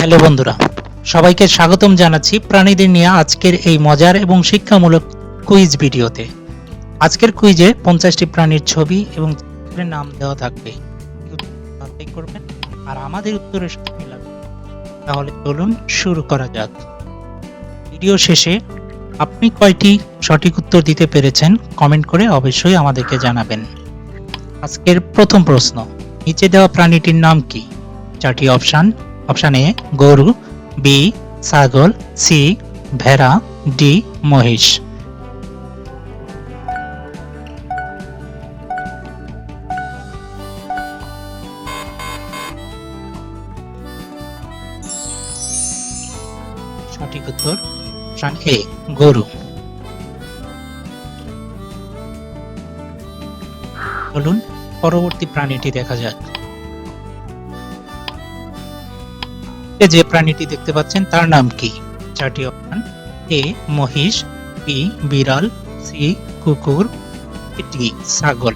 Hello বন্ধুরা, সবাইকে স্বাগতম জানাচ্ছি প্রাণীদের নিয়ে আজকের এই মজার এবং শিক্ষামূলক কুইজ ভিডিওতে। আজকের কুইজে পঞ্চাশটি প্রাণীর ছবি এবং নাম দেওয়া থাকবে। করবেন আর আমাদের উত্তরের সাথে তাহলে চলুন শুরু করা যাক। ভিডিও শেষে আপনি কয়টি সঠিক উত্তর দিতে পেরেছেন কমেন্ট করে অবশ্যই আমাদেরকে জানাবেন। আজকের প্রথম প্রশ্ন, নিচে দেওয়া প্রাণীটির নাম কি? চারটি অপশন অপশন এ, গরু, বি, ছাগল, সি, ভেড়া, ডি, মহিষ। সঠিক উত্তর এ, গরু। চলুন, পরবর্তী প্রাণীটি দেখা যাক। যে প্রাণীটি দেখতে পাচ্ছেন, তার নাম কি? চারটি অপশন, এ, মহিষ, বি, বিড়াল, সি, কুকুর, ডি, ছাগল।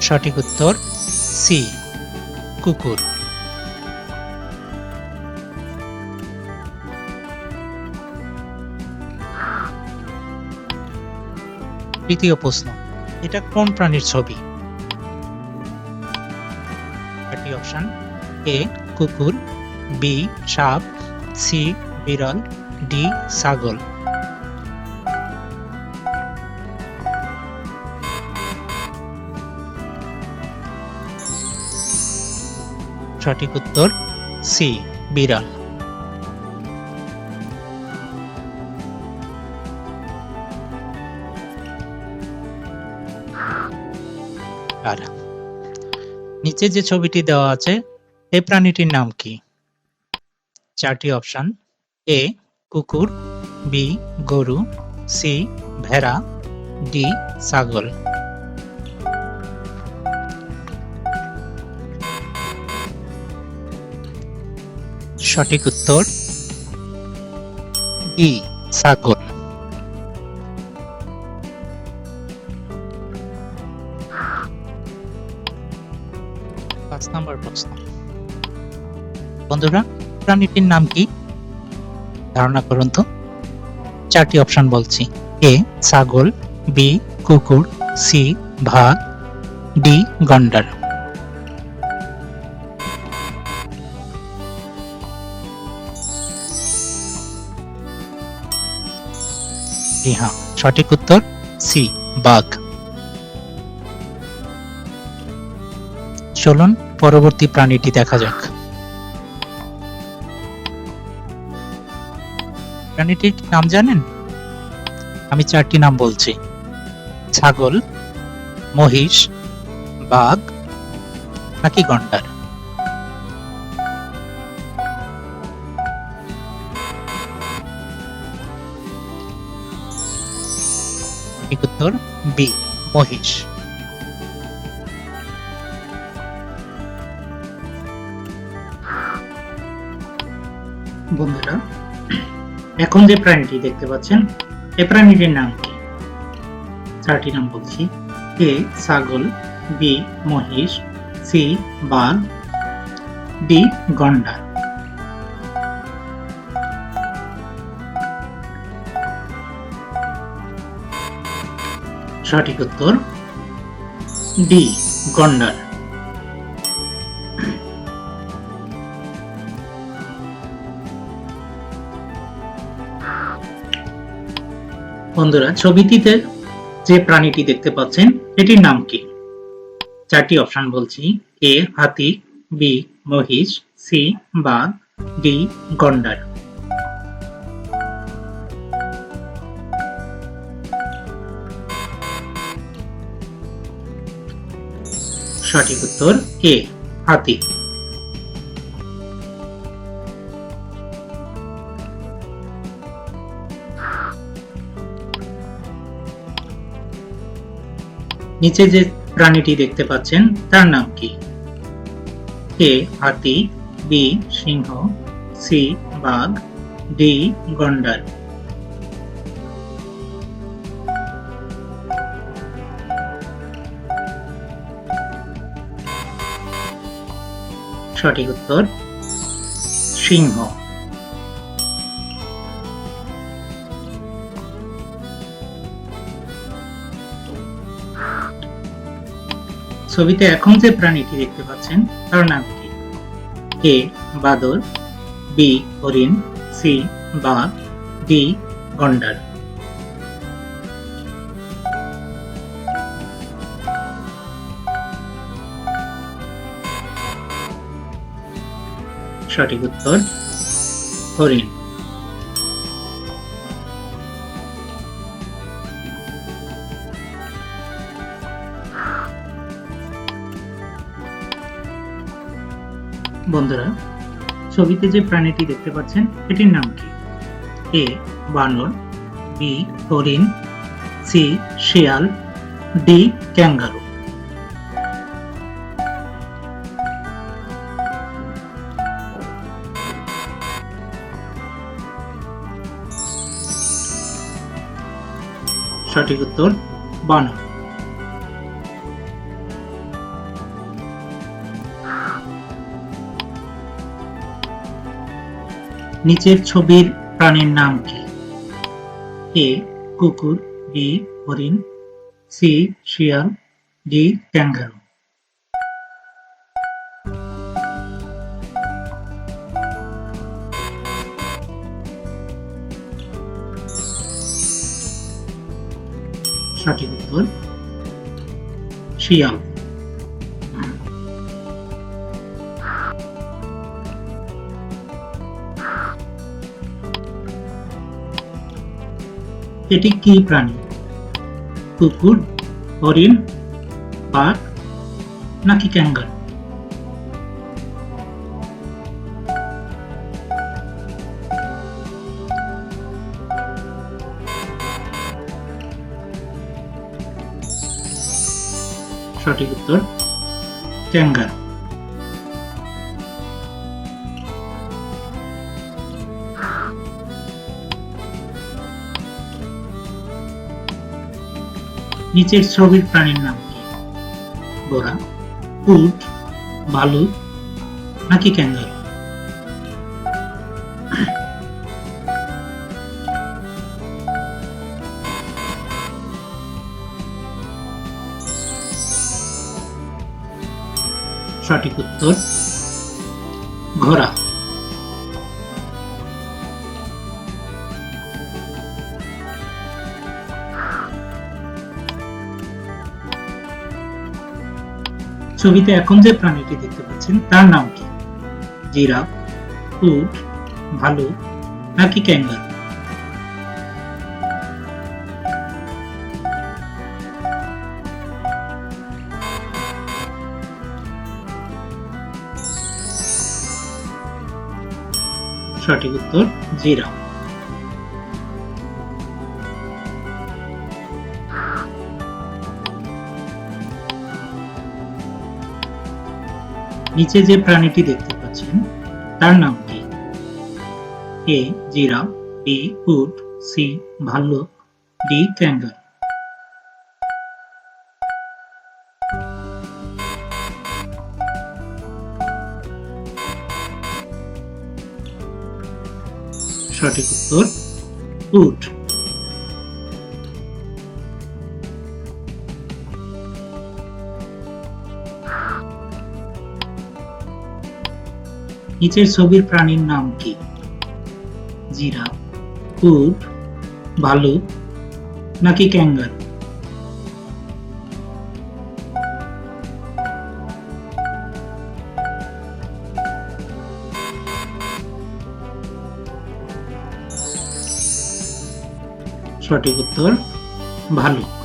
সঠিক উত্তর, সি, কুকুর। তৃতীয় প্রশ্ন, এটা কোন প্রাণীর ছবি? চারটি অপশন এ কুকুর বি সাপ সি বিড়াল ডি ছাগল। সঠিক উত্তর সি বিড়াল। আর নিচে যে ছবিটি দেওয়া আছে, এই প্রাণীটির নাম কি? চারটি অপশন। এ, কুকুর, বি, গরু, সি, ভেড়া, ডি, ছাগল। সঠিক উত্তর, ডি, ছাগল। পাঁচ নম্বর প্রশ্ন। বন্ধুরা, প্রাণীটির নাম কি? ধারণা করুন তো। চারটি অপশন বলছি। এ, ছাগল, বি, কুকুর, সি, ভাগ, ডি, গন্ডার। হ্যাঁ সঠিক উত্তর সি, বাঘ। চলুন পরবর্তী প্রাণীটি দেখা যাক। প্রাণীটির নাম জানেন? আমি চারটি নাম বলছি। ছাগল, মহিষ, বাঘ, নাকি গন্ডার? উত্তর বি, মহিষ। বন্ধুরা, এখন যে প্রাণীটি দেখতে পাচ্ছেন এই প্রাণীটির নাম কি? চারটি নাম বলছি। এ, ছাগল, বি, মহিষ, সি, বাঘ, ডি গন্ডার সঠিক উত্তর, ডি, গন্ডার। বন্ধুরা, ছবিটিতে যে প্রাণীটি দেখতে পাচ্ছেন, এটির নাম কি? চারটি অপশন বলছি। এ, হাতি, বি, মহিষ, সি, বাঘ, ডি, গন্ডার। সঠিক উত্তর, এ, হাতি। নিচে যে প্রাণীটি দেখতে পাচ্ছেন, তার নাম কি? এ, হাতি, বি, সিংহ, সি, বাঘ, ডি, গন্ডার। সঠিক উত্তর, সিংহ। ছবিতে এখন যে প্রাণীটি দেখতে পাচ্ছেন, তার নাম কি? এ বাদর বি, হরিণ, সি, বাঘ, ডি, গন্ডার। সঠিক উত্তর, হরিণ। বন্ধুরা, ছবিতে যে প্রাণীটি দেখতে পাচ্ছেন, এটির নাম কি? এ, বানর, বি, হরিণ, সি, শিয়াল, ডি, ক্যাঙ্গারু। সঠিক উত্তর, বানর। নিচের ছবির প্রাণীর নাম কি? এ, কুকুর, বি, হরিণ, সি, শিয়াল, ডি, ক্যাঙ্গারু। সঠিক উত্তর, শিয়াল। এটি কি প্রাণী? কুকুর হরিণ বাঘ নাকি ক্যাঙ্গার? সঠিক উত্তর ক্যাঙ্গার। নিচের ছবির প্রাণীর নাম কি? ঘোড়া উট ভালুক নাকি ক্যাঙ্গার? সঠিক উত্তর ঘোড়া। ছবিতে এখন যে প্রাণীটি দেখতে পাচ্ছেন, তার নাম কি? জিরাফ, উট ভালুক নাকি ক্যাঙ্গার? সঠিক উত্তর, জিরাফ। নিচে যে প্রাণীটি দেখতে পাচ্ছেন, তার নাম কি? এ জিরাফ বি, উট, সি, ভাল্লুক, ডি, ক্যাঙ্গার। সঠিক উত্তর, উট। নিচের ছবির প্রাণীর নাম কি? জিরা উট ভালুক নাকি ক্যাঙ্গার? সঠিক উত্তর ভালুক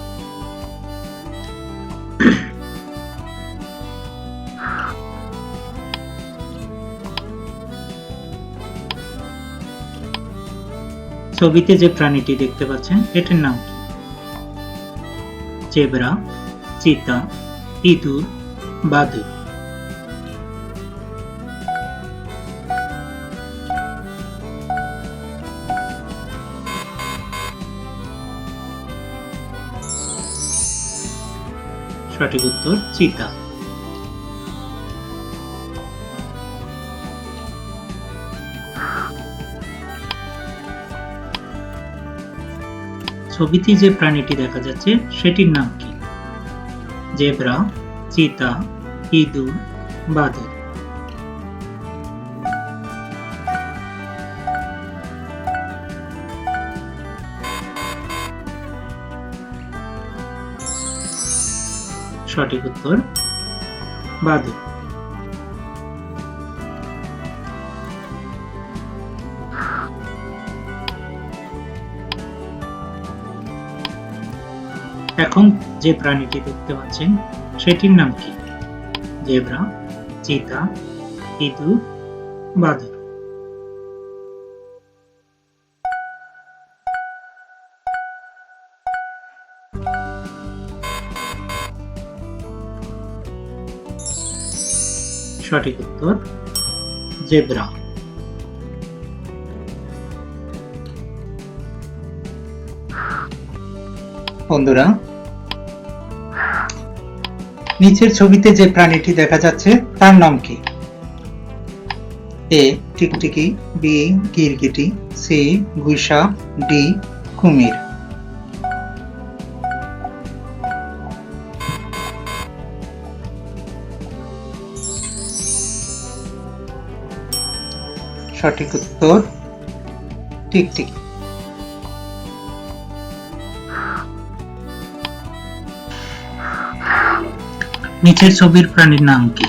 ছবিতে যে প্রাণীটি দেখতে পাচ্ছেন, এটার নাম কি? জেব্রা, চিতা, ইঁদুর, বাদুর। সঠিক উত্তর, চিতা। ছবিতে যে প্রাণীটি দেখা যাচ্ছে, সেটির নাম কি? জেব্রা, চিতা, ইঁদুর বাদুড় সঠিক উত্তর বাদুড় যে প্রাণীটি দেখতে পাচ্ছেন, সেটির নাম কি? জেব্রা, চিতা, ইঁদুর বাদুড় সঠিক উত্তর, জেব্রা। বন্ধুরা নিচের ছবিতে যে প্রাণীটি দেখা যাচ্ছে, তার নাম কি? এ, টিকটিকি, বি, গিরগিটি, সি গুইসা ডি, কুমির। সঠিক উত্তর, টিকটিকি। নিচের ছবির প্রাণীর নাম কি?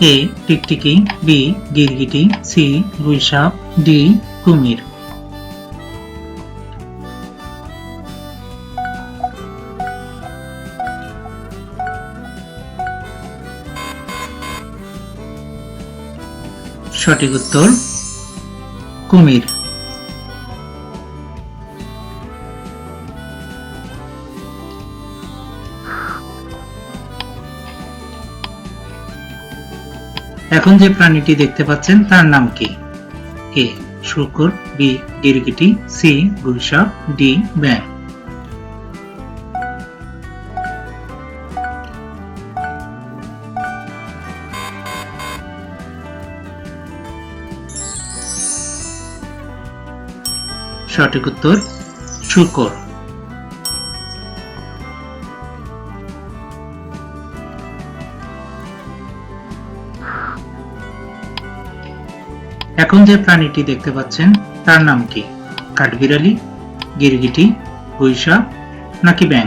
এ, টিকটিকি, বি, গিরগিটি, সি গুইসাপ ডি, কুমির। সঠিক উত্তর, কুমির। এখন যে প্রাণীটি দেখতে পাচ্ছেন, তার নাম কি? এ, শুকর, বি, গিরগিটি, সি গুইসাপ ডি ব্যাং সঠিক উত্তর, শুকর। এখন যে প্রাণীটি দেখতে পাচ্ছেন, তার নাম কি? কাঠবিড়ালি, গিরগিটি গুইসা নাকি ব্যাং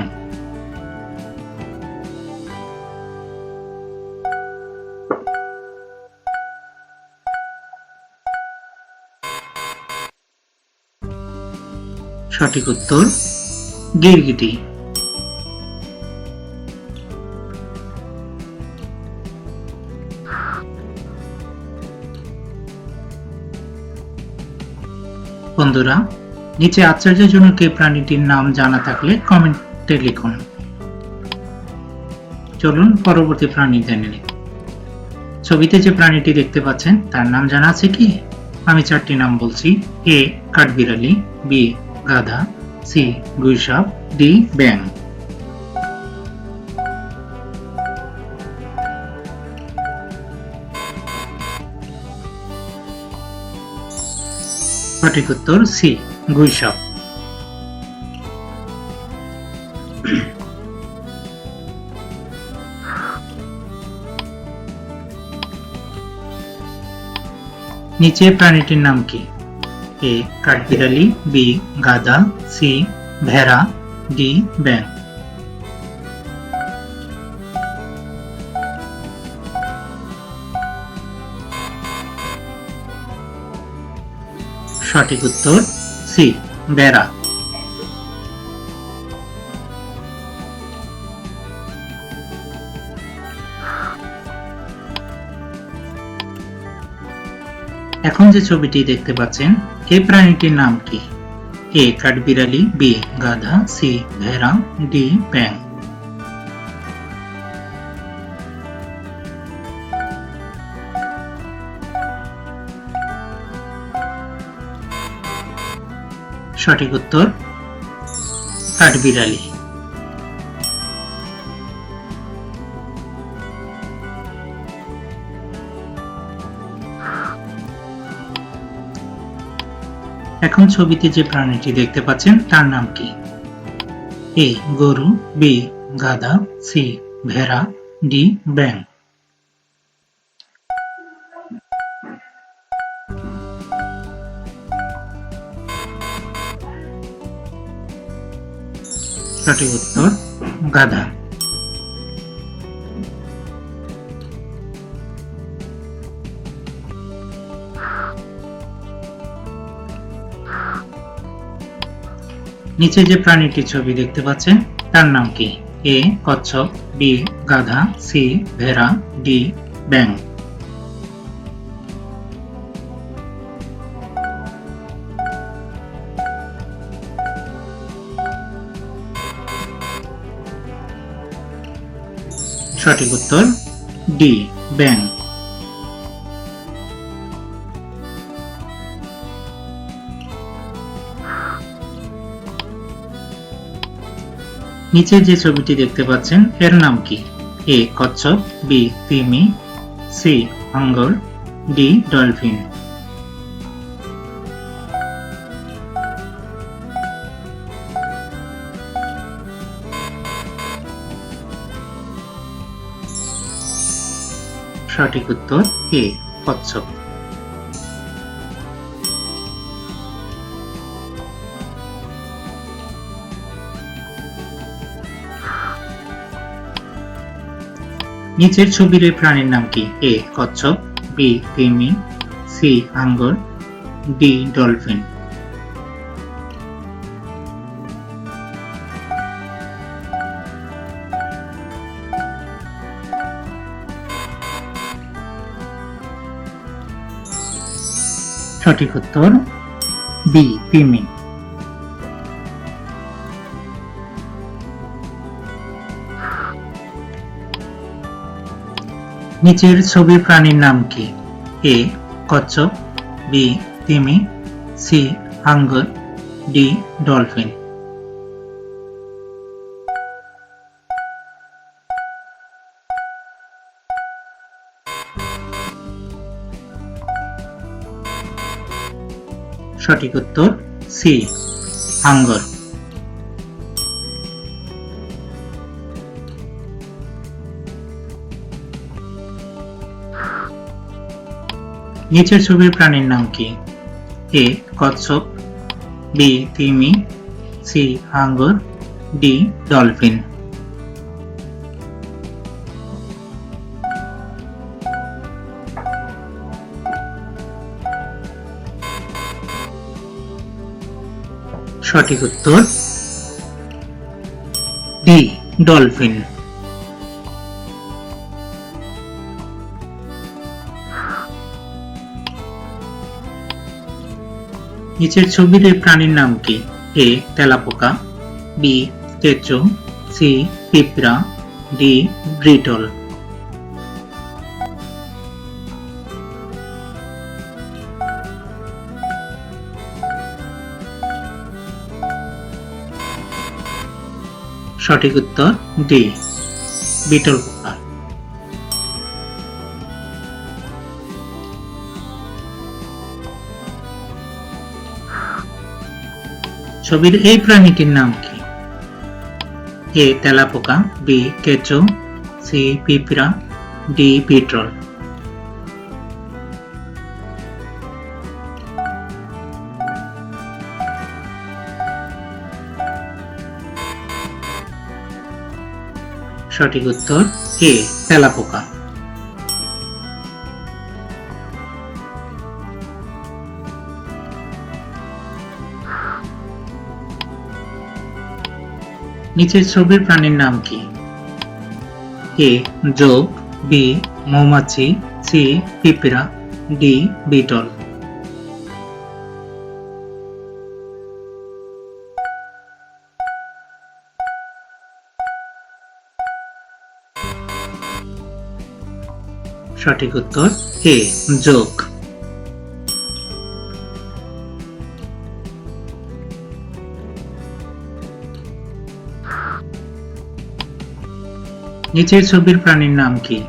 সঠিক উত্তর, গিরগিটি। বন্ধুরা, নিচে আশ্চর্যজনক এই প্রাণীটির নাম জানা থাকলে কমেন্টে লিখুন। চলুন পরবর্তী প্রাণী জেনে নিই। ছবিতে যে প্রাণীটি দেখতে পাচ্ছেন, তার নাম জানা আছে কি? আমি চারটি নাম বলছি। এ, কাঠবিড়ালি, বি, গাধা, সি, গুইসাপ, ডি ব্যাং সঠিক উত্তর সি গুইসাপ নিচে প্রাণীটির নাম কি? এ, কাঠবিড়ালি, বি গাদা সি, ভেড়া, ডি ব্যাং সঠিক উত্তর সি, বেড়া। এখন যে ছবিটি দেখতে পাচ্ছেন এই প্রাণীটির নাম কি? এ, কাঠবিড়ালি, বি, গাধা, সি, ভেড়া, ডি ব্যাং সঠিক উত্তর কাঠবিড়ালি এখন ছবিতে যে প্রাণীটি দেখতে পাচ্ছেন, তার নাম কি? এ, গরু, বি, গাধা, সি, ভেড়া, ডি ব্যাং সঠিক উত্তর গাধা। নিচে যে প্রাণীটির ছবি দেখতে পাচ্ছেন, তার নাম কি? এ, কচ্ছপ, বি, গাধা, সি, ভেড়া, ডি ব্যাং সঠিক উত্তর ডি, ব্যাংক। নিচে যে ছবিটি দেখতে পাচ্ছেন, এর নাম কি? এ, কচ্ছপ, বি, তিমি, সি হাঙ্গর ডি, ডলফিন। সঠিক উত্তর এ কচ্ছপ। নিচের ছবির প্রাণীর নাম কি? এ, কচ্ছপ, বি তিমি সি, আঙ্গর, ডি, ডলফিন। সঠিক উত্তর বি, তিমি। নিচের ছবি প্রাণীর নাম কি? এ, কচ্ছপ, বি, তিমি, সি হাঙ্গর ডি, ডলফিন। সঠিক উত্তর সি, হাঙ্গর। নিচের ছবির প্রাণীর নাম কি? এ, কচ্ছপ, বি, তিমি, সি, হাঙ্গর, ডি, ডলফিন। সঠিক উত্তর ডি, ডলফিন। নিচের এই প্রাণীর নাম কি? এ, তেলাপোকা, বি কেঁচো সি, পিঁপড়া, ডি ব্রিটল সঠিক উত্তর ডি, বিটল পোকা ছবির এই প্রাণীটির নাম কি? এ, তেলাপোকা, বি, কেঁচো, সি, পিঁপড়া, ডি বিটল সঠিক উত্তর এ, তেলাপোকা। নিচের ছবির প্রাণীর নাম কি? এ, যোগ, বি, মৌমাছি, সি, পিঁপড়া, ডি, বিটল। সঠিক উত্তর এ যোগ। নিচের ছবির প্রাণীর নাম কি?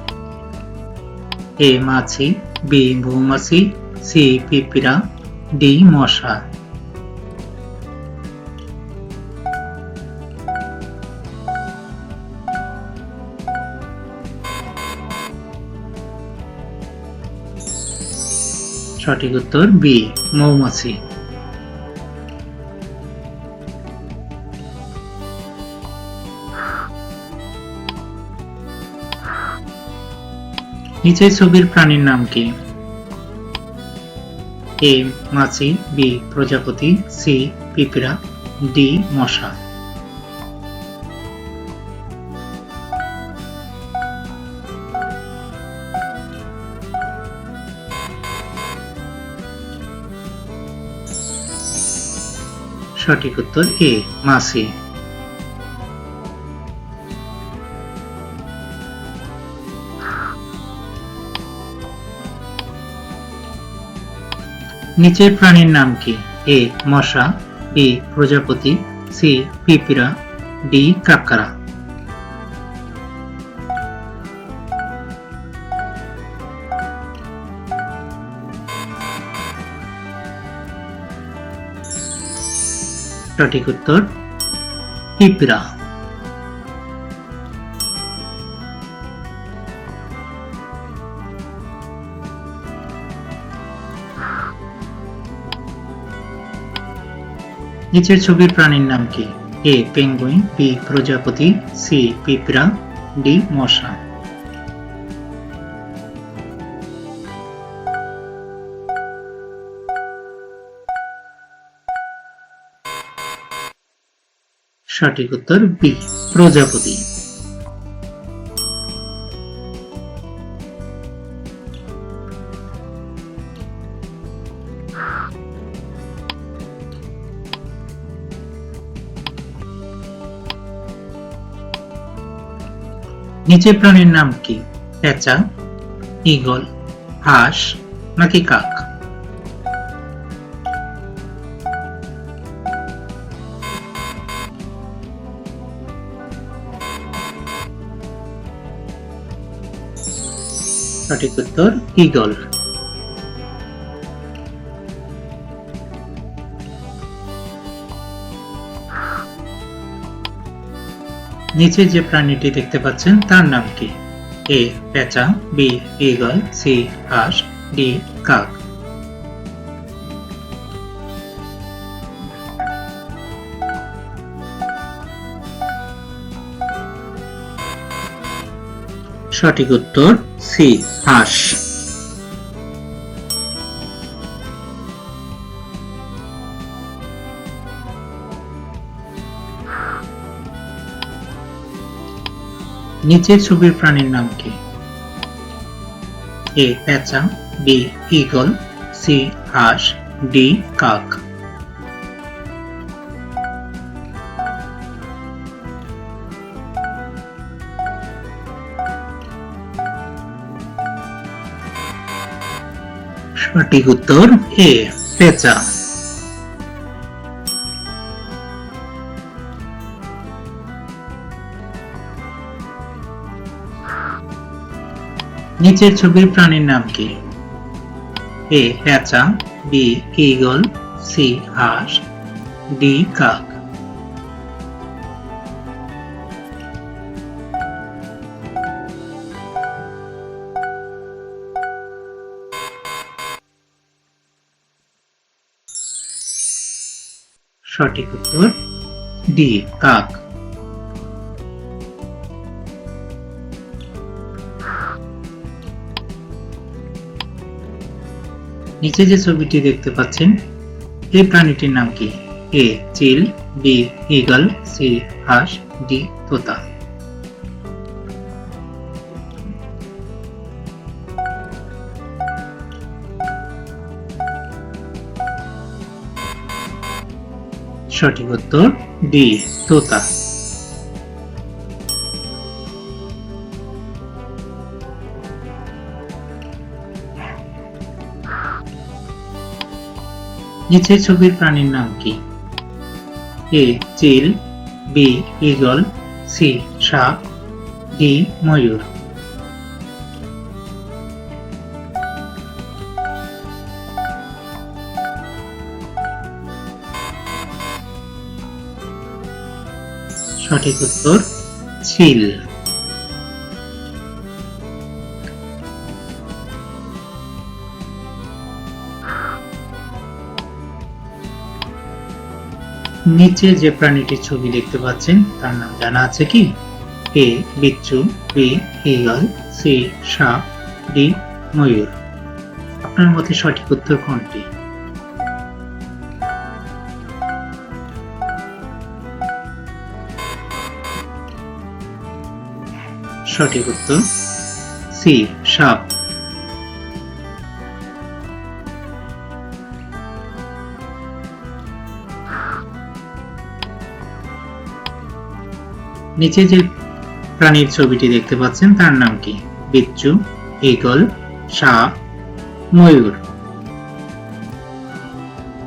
এ, মাছি, বি, মৌমাছি, সি পিপিরা ডি, মশা। সঠিক উত্তর বি, মৌমাছি। নিচের ছবির প্রাণীর নাম কি? এ, মাছি, বি, প্রজাপতি, সি, পিঁপড়া, ডি, মশা। সঠিক উত্তর এ মাসি। নিচের প্রাণীর নাম কি? এ মশা, বি প্রজাপতি, সি পিপিরা ডি কাকড়া। সঠিক উত্তর, পিঁপড়া। নিচের ছবির প্রাণীর নাম কি? এ, পেঙ্গুইন, বি, প্রজাপতি, সি, পিঁপড়া, ডি, মশা। সঠিক উত্তর বি প্রজাপতি। নিচের প্রাণীর নাম কি? পেঁচা ঈগল হাঁস নাকি কাক? সঠিক উত্তর ঈগল নিচে যে প্রাণীটি দেখতে পাচ্ছেন, তার নাম কি? এ, পেঁচা, বি, ঈগল, সি, হাঁস, ডি, কাক। সঠিক উত্তর সি, হাঁস। নিচের ছবির প্রাণীর নাম কি? এ পেঁচা বি, ঈগল, সি, হাঁস, ডি, কাক। সঠিক উত্তর এ, পেঁচা। নিচের ছবির প্রাণীর নাম কি? এ, পেঁচা, বি, ঈগল, সি, হাঁস, ডি, কাক। সঠিক উত্তর ডি, কাক। নিচে যে ছবিটি দেখতে পাচ্ছেন, এই প্রাণীটির নাম কি? এ, চিল, বি ইগল সি, হাঁস, ডি, তোতা। সঠিক উত্তর ডি, তোতা। নিচের ছবির প্রাণীর নাম কি? এ, চিল, বি ইগল সি, সাপ, ডি, ময়ূর। সঠিক উত্তর ছিল। নিচে যে প্রাণীটির ছবি দেখতে পাচ্ছেন, তার নাম জানা আছে কি? এ, বিচ্ছু, বি, হিগল, সি, সাপ, ডি, ময়ূর। আপনার মতে সঠিক উত্তর কোনটি? সঠিক উত্তর সি, সাপ। নিচে যে প্রাণীর ছবিটি দেখতে পাচ্ছেন, তার নাম কি? বিচ্ছু ইগল সাপ, ময়ূর।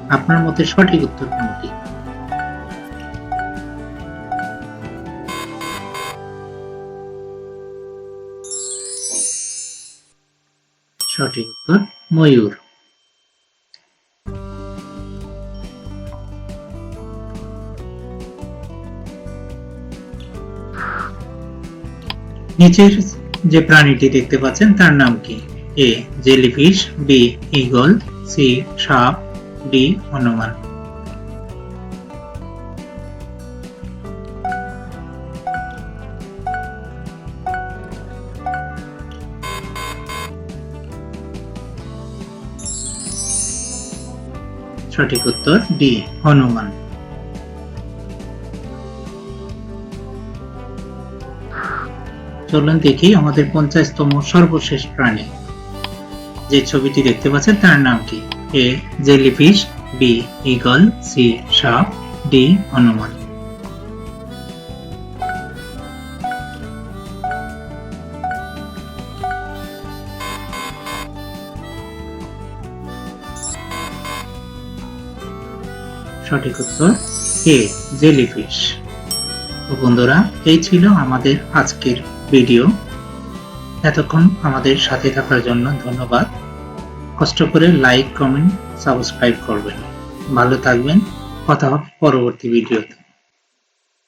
আপনার মতে সঠিক উত্তর কোনটি সঠিক উত্তর ময়ূর নিচের যে প্রাণীটি দেখতে পাচ্ছেন, তার নাম কি? A, jellyfish, B, eagle, C, সাপ, ডি, হনুমান। সঠিক উত্তর ডি, হনুমান। চলুন দেখি আমাদের পঞ্চাশতম সর্বশেষ প্রাণী। যে ছবিটি দেখতে পাচ্ছেন তার নাম কি? A, jellyfish, B eagle C, সাপ, ডি, হনুমান। সঠিক উত্তর এ জেলিফিশ। বন্ধুরা, এই ছিল আমাদের আজকের ভিডিও। এতক্ষণ আমাদের সাথে থাকার জন্য ধন্যবাদ। কষ্ট করে লাইক, কমেন্ট, সাবস্ক্রাইব করবেন। ভালো থাকবেন। কথা হবে পরবর্তী ভিডিওতে।